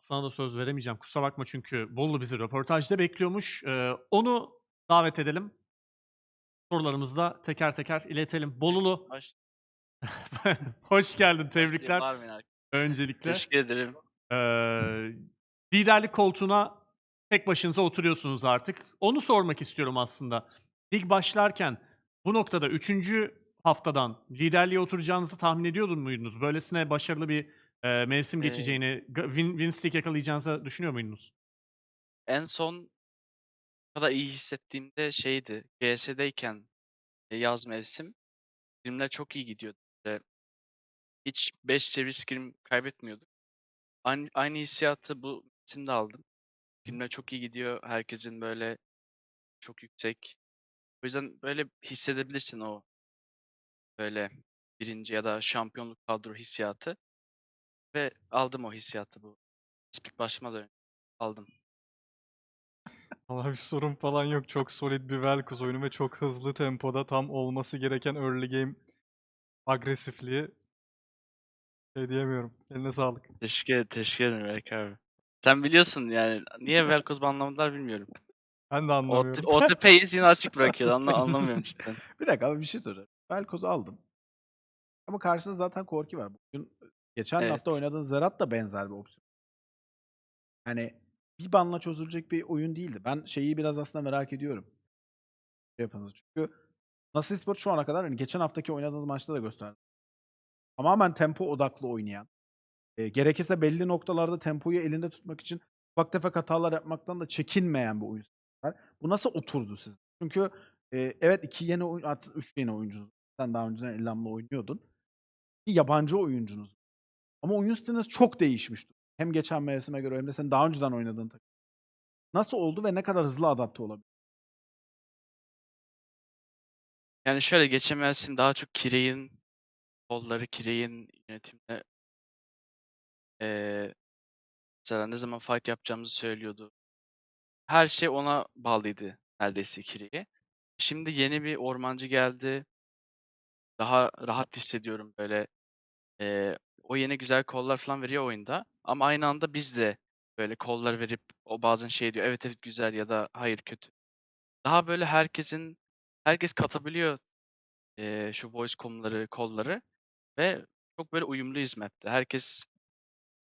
sana da söz veremeyeceğim. Kusura bakma çünkü Bollu bizi röportajda bekliyormuş. Eee, onu davet edelim. Sorularımızı da teker teker iletelim. Bolulu, Baş, hoş geldin. Tebrikler öncelikle. Teşekkür ederim. Eee, liderlik koltuğuna tek başınıza oturuyorsunuz artık. Onu sormak istiyorum aslında. Lig başlarken bu noktada 3. haftadan liderliğe oturacağınızı tahmin ediyordun muydunuz? Böylesine başarılı bir eee, mevsim geçeceğini, ga- win, win streak yakalayacağınızı düşünüyor muydunuz? En son bu kadar iyi hissettiğimde şeydi. GS'deyken e, yaz mevsim. Scrim'ler çok iyi gidiyordu. Böyle hiç 5 seviye scrim kaybetmiyorduk. Aynı, aynı hissiyatı bu mevsimde aldım. Scrim'ler çok iyi gidiyor. Herkesin böyle çok yüksek. O yüzden böyle hissedebilirsin o böyle birinci ya da şampiyonluk kadro hissiyatı. Ve aldım o hissiyatı bu. Split başlamadan önce aldım. Valla bir sorun falan yok. Çok solid bir Vel'Koz oyunu ve çok hızlı tempoda tam olması gereken early game agresifliği şey diyemiyorum. Eline sağlık. Teşekkür ederim, teşekkür ederim Berk abi. Sen biliyorsun yani niye Velkoz banlamadılar bilmiyorum. Ben de anlamıyorum. OTP'yiz yine açık bırakıyor. Anla, anlamıyorum cidden. Bir dakika abi bir şey soracağım. Velkoz'u aldın. Ama karşında zaten Korki var. Bugün geçen hafta Evet. oynadığın Zerat da benzer bir opsiyon. Yani bir banla çözülecek bir oyun değildi. Ben şeyi biraz aslında merak ediyorum. Şey yapınız. Çünkü Nasıl Sport şu ana kadar hani geçen haftaki oynadığınız maçta da gösterdi. Tamamen tempo odaklı oynayan. e, gerekirse belli noktalarda tempoyu elinde tutmak için ufak tefek hatalar yapmaktan da çekinmeyen bir oyun. var. Bu nasıl oturdu siz? Çünkü e, evet iki yeni oyun, üç yeni oyuncunuz. Sen daha önceden Elham'la oynuyordun. İki yabancı oyuncunuz. Ama oyun stiliniz çok değişmişti. Hem geçen mevsime göre hem de senin daha önceden oynadığın takım. Nasıl oldu ve ne kadar hızlı adapte olabilir? Yani şöyle geçen mevsim daha çok Kirey'in kolları, Kirey'in yönetimine eee mesela ne zaman fight yapacağımızı söylüyordu. Her şey ona bağlıydı neredeyse Kirey'e. Şimdi yeni bir ormancı geldi. Daha rahat hissediyorum böyle. Eee, o yeni güzel kollar falan veriyor oyunda. Ama aynı anda biz de böyle kollar verip o bazen şey diyor. Evet evet güzel ya da hayır kötü. Daha böyle herkesin herkes katabiliyor eee, şu voice konuları, kolları ve çok böyle uyumluyuz map'te. Herkes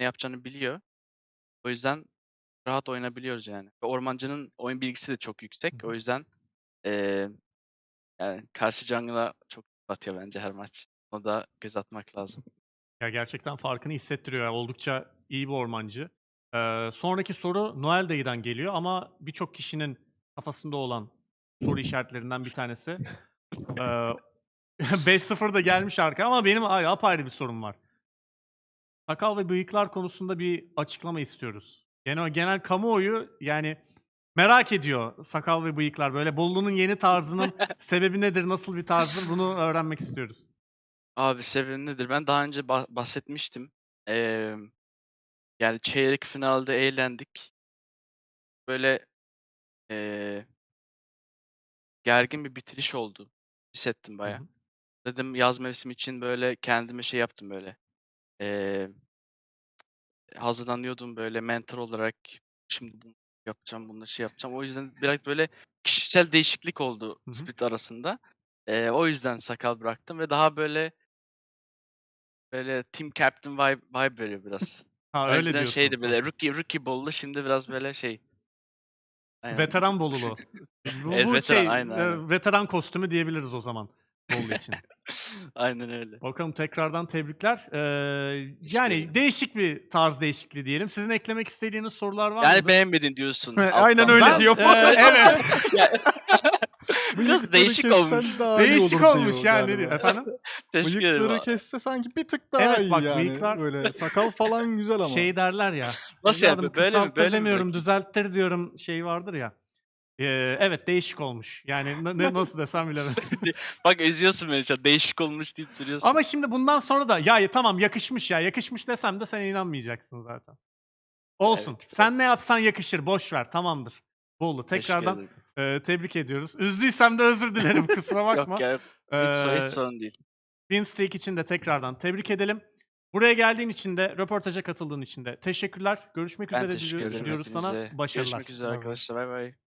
ne yapacağını biliyor. O yüzden rahat oynayabiliyoruz yani. Ve ormancının oyun bilgisi de çok yüksek. O yüzden eee, yani karşı jungle'a çok batıyor bence her maç. O da göz atmak lazım. Ya gerçekten farkını hissettiriyor. ya. Oldukça iyi bir ormancı. Eee, sonraki soru Noel Day'den geliyor ama birçok kişinin kafasında olan soru işaretlerinden bir tanesi. Eee 5-0 da gelmiş arka ama benim ay- apayrı bir sorum var. Sakal ve bıyıklar konusunda bir açıklama istiyoruz. Genel, genel kamuoyu yani merak ediyor sakal ve bıyıklar. Böyle Bollu'nun yeni tarzının sebebi nedir, nasıl bir tarzdır bunu öğrenmek istiyoruz. Abi sebebi nedir? Ben daha önce bah- bahsetmiştim. Eee, yani çeyrek finalde eğlendik. Böyle eee, gergin bir bitiriş oldu. Hissettim Hı baya. hı. Dedim yaz mevsimi için böyle kendime şey yaptım böyle. Eee, hazırlanıyordum böyle mentor olarak. Şimdi bunu yapacağım, bunu şey yapacağım. O yüzden biraz böyle kişisel değişiklik oldu Hı hı. split arasında. Eee, o yüzden sakal bıraktım ve daha böyle böyle team captain vibe, vibe veriyor biraz. Ha öyle yüzden diyorsun. şeydi böyle rookie rookie bollu şimdi biraz böyle şey. Aynen. Veteran Bolulu. Bu, Evet, veteran, şey aynen, e, aynen. veteran kostümü diyebiliriz o zaman Bollu için. Aynen öyle. Bakalım tekrardan tebrikler. Ee, İşte- yani değişik bir tarz değişikliği diyelim. Sizin eklemek istediğiniz sorular var Yani mıdır? beğenmedin diyorsun. Aynen alttan. öyle Ben, diyor. e, evet. Biraz Bıyıkları değişik olmuş. daha iyi değişik olur olmuş diyor yani. galiba. Efendim? Teşekkür ederim. Bıyıkları kesse sanki bir tık daha Evet, iyi bak yani. bıyıklar- Böyle sakal falan güzel ama. Şey derler ya. Nasıl yani? Böyle mi? Böyle mi demiyorum, bırakayım? düzelttir diyorum şey vardır ya. Ee, evet değişik olmuş. Yani ne, nasıl desem bilemedim. Bak üzüyorsun beni şu. Değişik olmuş deyip duruyorsun. Ama şimdi bundan sonra da ya, ya tamam yakışmış ya yakışmış desem de sen inanmayacaksın zaten. Olsun. Evet, biraz- Sen ne yapsan yakışır. Boş ver. Tamamdır. Bolu. Tekrardan ederim. e, tebrik ediyoruz. Üzdüysem de özür dilerim. Kusura bakma. Yok ya hiç, Ee, sorun- hiç sorun değil. Win streak için de tekrardan tebrik edelim. Buraya geldiğin için de, röportaja katıldığın için de teşekkürler. Görüşmek Ben üzere teşekkür diliyoruz sana. Başarılar. Görüşmek üzere arkadaşlar. Bay bay.